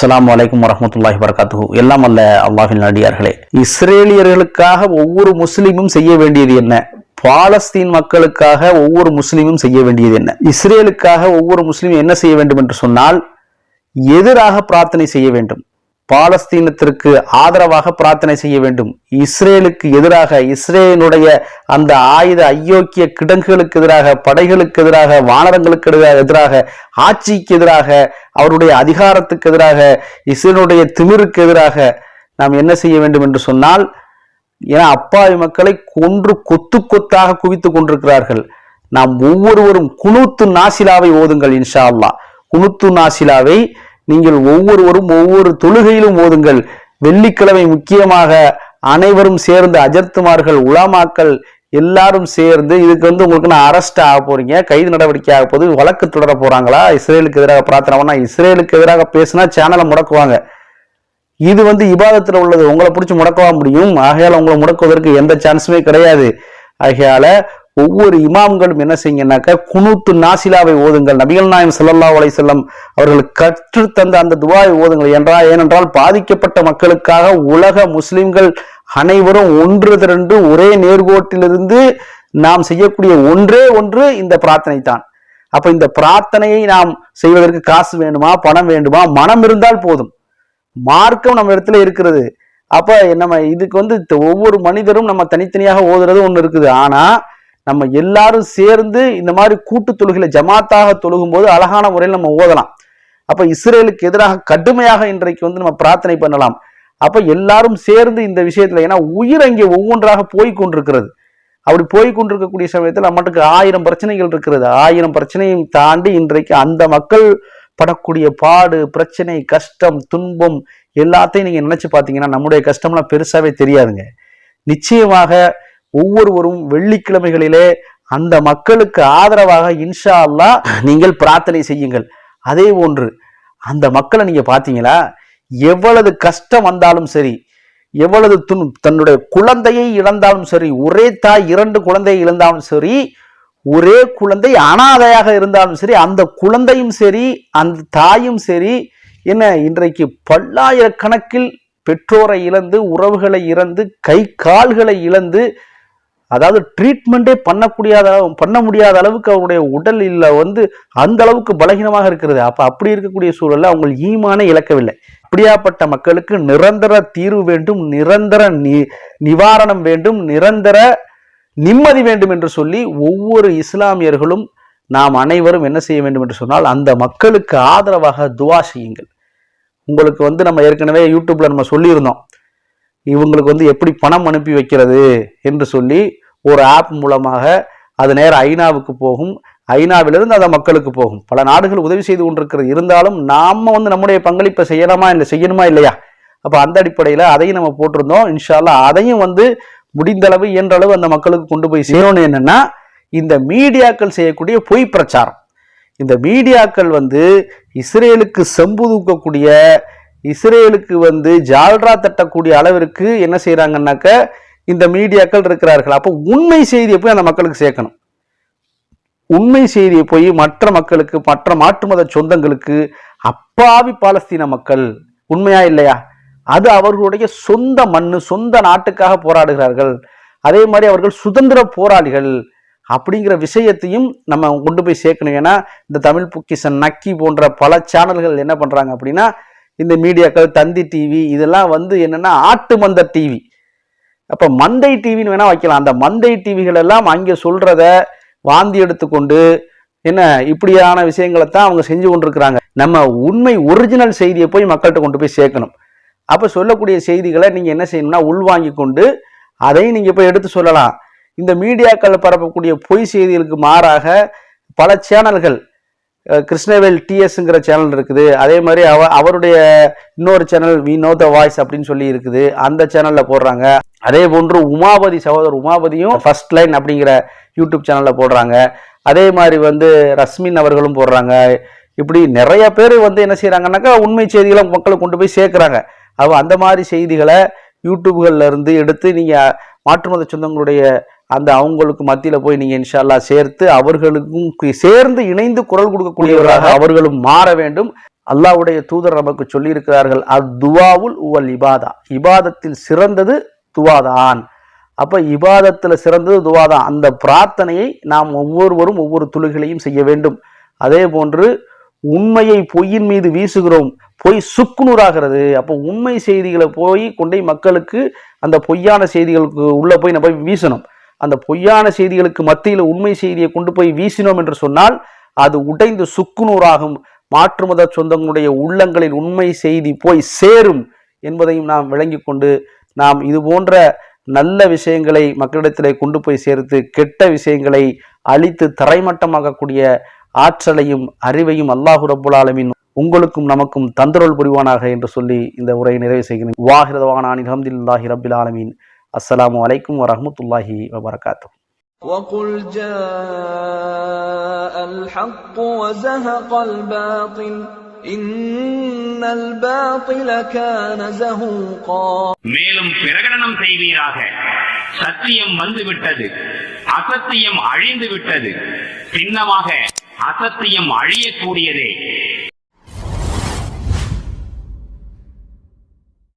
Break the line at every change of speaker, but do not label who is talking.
அஸ்லாம் வலைக்கம் வரஹ்மத்துல்லாஹி வரகாத்து எல்லாம் அல்ல அல்லாஹின் அடியார்களே. இஸ்ரேலியர்களுக்காக ஒவ்வொரு முஸ்லீமும் செய்ய வேண்டியது என்ன? பாலஸ்தீன் மக்களுக்காக ஒவ்வொரு முஸ்லீமும் செய்ய வேண்டியது என்ன? இஸ்ரேலுக்காக ஒவ்வொரு முஸ்லீமும் என்ன செய்ய வேண்டும் என்று சொன்னால் எதிராக பிரார்த்தனை செய்ய வேண்டும். பாலஸ்தீனத்திற்கு ஆதரவாக பிரார்த்தனை செய்ய வேண்டும். இஸ்ரேலுக்கு எதிராக இஸ்ரேலுடைய அந்த ஆயுத ஐயோக்கிய கிடங்குகளுக்கு எதிராக படைகளுக்கு எதிராக வானரங்களுக்கு எதிராக எதிராக ஆட்சிக்கு எதிராக அவருடைய அதிகாரத்துக்கு எதிராக இஸ்ரேலுடைய திமிருக்கு எதிராக நாம் என்ன செய்ய வேண்டும் என்று சொன்னால் ஏன்னா அப்பாவி மக்களை கொன்று கொத்து கொத்தாக குவித்துக் கொண்டிருக்கிறார்கள். நாம் ஒவ்வொருவரும் குனூத்து நாசிலாவை ஓதுங்கள் இன்ஷா அல்லா குணுத்து நாசிலாவை நீங்கள் ஒவ்வொருவரும் ஒவ்வொரு தொழுகையிலும் ஓதுங்கள். வெள்ளிக்கிழமை முக்கியமாக அனைவரும் சேர்ந்து அஜர்த்துமார்கள் உலாமாக்கள் எல்லாரும் சேர்ந்து இதுக்கு வந்து உங்களுக்கு நான் அரெஸ்ட் ஆக போறீங்க. கைது நடவடிக்கை ஆக போது வழக்கு தொடர போறாங்களா? இஸ்ரேலுக்கு எதிராக பிரார்த்தனை பண்ணா இஸ்ரேலுக்கு எதிராக பேசினா சேனலை முடக்குவாங்க. இது வந்து இபாதத்தில் உள்ளது. உங்களை பிடிச்சி முடக்கவா முடியும்? ஆகையால் உங்களை முடக்குவதற்கு எந்த சான்ஸுமே கிடையாது. ஆகையால ஒவ்வொரு இமாம்களும் என்ன செய்யுங்கனாக்கா குனூத்து நாசிலாவை ஓதுங்கள். நபிகள் நாயம் சல்லல்லா அலை செல்லம் அவர்கள் கற்றுத்தந்த அந்த துவாவை ஓதுங்கள். என்றால் ஏனென்றால் பாதிக்கப்பட்ட மக்களுக்காக உலக முஸ்லிம்கள் அனைவரும் ஒன்று திரண்டு ஒரே நேர்கோட்டிலிருந்து நாம் செய்யக்கூடிய ஒன்றே ஒன்று இந்த பிரார்த்தனை தான் அப்ப இந்த பிரார்த்தனையை நாம் செய்வதற்கு காசு வேண்டுமா பணம் வேண்டுமா? மனம் இருந்தால் போதும். மார்க்கம் நம்ம இடத்துல இருக்கிறது. அப்ப நம்ம இதுக்கு வந்து ஒவ்வொரு மனிதரும் நம்ம தனித்தனியாக ஓதுறது ஒன்று இருக்குது. ஆனா நம்ம எல்லாரும் சேர்ந்து இந்த மாதிரி கூட்டு தொழுகையில ஜமாத்தாக தொழுகும் போது அழகான முறையில் நம்ம ஓதலாம். அப்ப இஸ்ரேலுக்கு எதிராக கடுமையாக இன்றைக்கு வந்து நம்ம பிரார்த்தனை பண்ணலாம். அப்ப எல்லாரும் சேர்ந்து இந்த விஷயத்துல ஏன்னா உயிர் அங்கே ஒவ்வொன்றாக போய் கொண்டிருக்கிறது. அப்படி போய் கொண்டிருக்கக்கூடிய சமயத்தில் நம்மட்டுக்கு ஆயிரம் பிரச்சனைகள் இருக்கிறது. ஆயிரம் பிரச்சனையும் தாண்டி இன்றைக்கு அந்த மக்கள் படக்கூடிய பாடு பிரச்சனை கஷ்டம் துன்பம் எல்லாத்தையும் நீங்க நினைச்சு பார்த்தீங்கன்னா நம்முடைய கஷ்டம்லாம் பெருசாவே தெரியாதுங்க. நிச்சயமாக ஒவ்வொருவரும் வெள்ளிக்கிழமைகளிலே அந்த மக்களுக்கு ஆதரவாக இன்ஷா அல்லாஹ் நீங்கள் பிரார்த்தனை செய்யுங்கள். அதே போன்று அந்த மக்களை நீங்க பார்த்தீங்களா? எவ்வளவு கஷ்டம் வந்தாலும் சரி எவ்வளவு துன் தன்னுடைய குழந்தையை இழந்தாலும் சரி ஒரே தாய் இரண்டு குழந்தையை இழந்தாலும் சரி ஒரே குழந்தை அனாதையாக இருந்தாலும் சரி அந்த குழந்தையும் சரி அந்த தாயும் சரி என்ன இன்றைக்கு பல்லாயிரக்கணக்கில் பெற்றோரை இழந்து உறவுகளை இழந்து கை கால்களை இழந்து அதாவது ட்ரீட்மெண்ட்டே பண்ணக்கூடிய பண்ண முடியாத அளவுக்கு அவருடைய உடல் இல்லை வந்து அந்த அளவுக்கு பலகீனமாக இருக்கிறது. அப்போ அப்படி இருக்கக்கூடிய சூழலில் அவங்க ஈமானை இழக்கவில்லை. அப்படியாப்பட்ட மக்களுக்கு நிரந்தர தீர்வு வேண்டும் நிரந்தர நி நிவாரணம் வேண்டும் நிரந்தர நிம்மதி வேண்டும் என்று சொல்லி ஒவ்வொரு இஸ்லாமியர்களும் நாம் அனைவரும் என்ன செய்ய வேண்டும் என்று சொன்னால் அந்த மக்களுக்கு ஆதரவாக துவா செய்யுங்கள். உங்களுக்கு வந்து நம்ம ஏற்கனவே யூடியூப்ல நம்ம சொல்லியிருந்தோம். இவங்களுக்கு வந்து எப்படி பணம் அனுப்பி வைக்கிறது என்று சொல்லி ஒரு ஆப் மூலமாக அது நேரம் ஐநாவுக்கு போகும். ஐநாவிலிருந்து அதை மக்களுக்கு போகும். பல நாடுகள் உதவி செய்து கொண்டிருக்கிறது. இருந்தாலும் நாம் வந்து நம்முடைய பங்களிப்பை செய்யலாமா இல்லை செய்யணுமா இல்லையா? அப்போ அந்த அடிப்படையில் அதையும் நம்ம போட்டிருந்தோம். இன்ஷால்லா அதையும் வந்து முடிந்த அளவு அந்த மக்களுக்கு கொண்டு போய் செய்யணும்னு என்னென்னா இந்த மீடியாக்கள் செய்யக்கூடிய பொய் பிரச்சாரம். இந்த மீடியாக்கள் வந்து இஸ்ரேலுக்கு செம்பு தூக்கக்கூடிய இஸ்ரேலுக்கு வந்து ஜால்ரா தட்டக்கூடிய அளவிற்கு என்ன செய்கிறாங்கன்னாக்க இந்த மீடியாக்கள் இருக்கிறார்கள். அப்போ உண்மை செய்தியை போய் அந்த மக்களுக்கு சேர்க்கணும். உண்மை செய்தியை போய் மற்ற மக்களுக்கு மற்ற மாற்று மத சொந்தங்களுக்கு அப்பாவி பாலஸ்தீன மக்கள் உண்மையா இல்லையா? அது அவர்களுடைய சொந்த மண்ணு சொந்த நாட்டுக்காக போராடுகிறார்கள். அதே மாதிரி அவர்கள் சுதந்திர போராளிகள் அப்படிங்கிற விஷயத்தையும் நம்ம கொண்டு போய் சேர்க்கணும். ஏன்னா இந்த தமிழ் புக்கிசன் நக்கி போன்ற பல சேனல்கள் என்ன பண்ணுறாங்க அப்படின்னா இந்த மீடியாக்கள் தந்தி டிவி இதெல்லாம் வந்து என்னென்னா ஆட்டு மந்த டிவி அப்போ மந்தை டிவின்னு வேணால் வைக்கலாம். அந்த மந்தை டிவிகள் எல்லாம் அங்கே சொல்கிறத வாந்தி எடுத்துக்கொண்டு என்ன இப்படியான விஷயங்களை தான் அவங்க செஞ்சு கொண்டிருக்கிறாங்க. நம்ம உண்மை ஒரிஜினல் செய்தியை போய் மக்கள்கிட்ட கொண்டு போய் சேர்க்கணும். அப்போ சொல்லக்கூடிய செய்திகளை நீங்கள் என்ன செய்யணும்னா உள்வாங்கி கொண்டு அதையும் நீங்கள் போய் எடுத்து சொல்லலாம். இந்த மீடியாக்கள் பரப்பக்கூடிய பொய் செய்திகளுக்கு மாறாக பல சேனல்கள் கிருஷ்ணவேல் டிஎஸ்ங்கிற சேனல் இருக்குது. அதே மாதிரி அவ அவருடைய இன்னொரு channel we know the voice அப்படின்னு சொல்லி இருக்குது. அந்த சேனலில் போடுறாங்க. அதே போன்று உமாபதி சகோதரர் உமாபதியும் ஃபர்ஸ்ட் லைன் அப்படிங்கிற யூடியூப் சேனலில் போடுறாங்க. அதே மாதிரி வந்து ரஸ்மின் அவர்களும் போடுறாங்க. இப்படி நிறைய பேர் வந்து என்ன செய்கிறாங்கன்னாக்கா உண்மை செய்திகளை மக்களுக்கு கொண்டு போய் சேர்க்குறாங்க. அவ அந்த மாதிரி செய்திகளை யூடியூப்கள்ல இருந்து எடுத்து நீங்கள் மாற்றுமத சொந்தங்களுடைய அந்த அவங்களுக்கு மத்தியில போய் நீங்க இன்ஷால்லா சேர்த்து அவர்களுக்கும் சேர்ந்து இணைந்து குரல் கொடுக்கக்கூடியவராக அவர்களும் மாற வேண்டும். அல்லாஹ்வுடைய தூதர் நமக்கு சொல்லியிருக்கிறார்கள் அத்துவாவுல் உவல் இபாதா. இபாதத்தில் சிறந்தது துவாதான். அப்ப இபாதத்துல சிறந்தது துவாதான். அந்த பிரார்த்தனையை நாம் ஒவ்வொருவரும் ஒவ்வொரு துளிகளையும் செய்ய வேண்டும். அதே போன்று உண்மையை பொய்யின் மீது வீசுகிறோம் பொய் சுக்குநூறாகிறது. அப்போ உண்மை செய்திகளை போய் கொண்டே மக்களுக்கு அந்த பொய்யான செய்திகளுக்கு உள்ள போய் நம்ம வீசணும். அந்த பொய்யான செய்திகளுக்கு மத்தியில் உண்மை செய்தியை கொண்டு போய் வீசினோம் என்று சொன்னால் அது உடைந்து சுக்குநூறாகும். மாற்று மத சொந்தங்களுடைய உள்ளங்களில் உண்மை செய்தி போய் சேரும் என்பதையும் நாம் விளங்கிக் கொண்டு நாம் இது போன்ற நல்ல விஷயங்களை மக்களிடத்திலே கொண்டு போய் சேர்த்து கெட்ட விஷயங்களை அழித்து தரைமட்டமாகக்கூடிய ஆற்றலையும் அறிவையும் அல்லாஹு ரபுல் ஆலமின் உங்களுக்கும் நமக்கும் தந்தருள் புரிவானாக என்று சொல்லி இந்த உரையை நிறைவு செய்கிறேன். வாஹிரதவானான் அலமதுல்லாஹி ரபில் ஆலமீன். அஸ்ஸலாமு அலைக்கும் வரஹ்மத்துல்லாஹி வபரகாத்து
وقل جاء الحق وزهق الباطل إن الباطل كان زهوقا
மேலும் பிரகடனம் செய்வீராக சத்தியம் வந்துவிட்டது அசத்தியம் அழிந்து விட்டது சின்னமாக அசத்தியம் அழியக்கூடியதே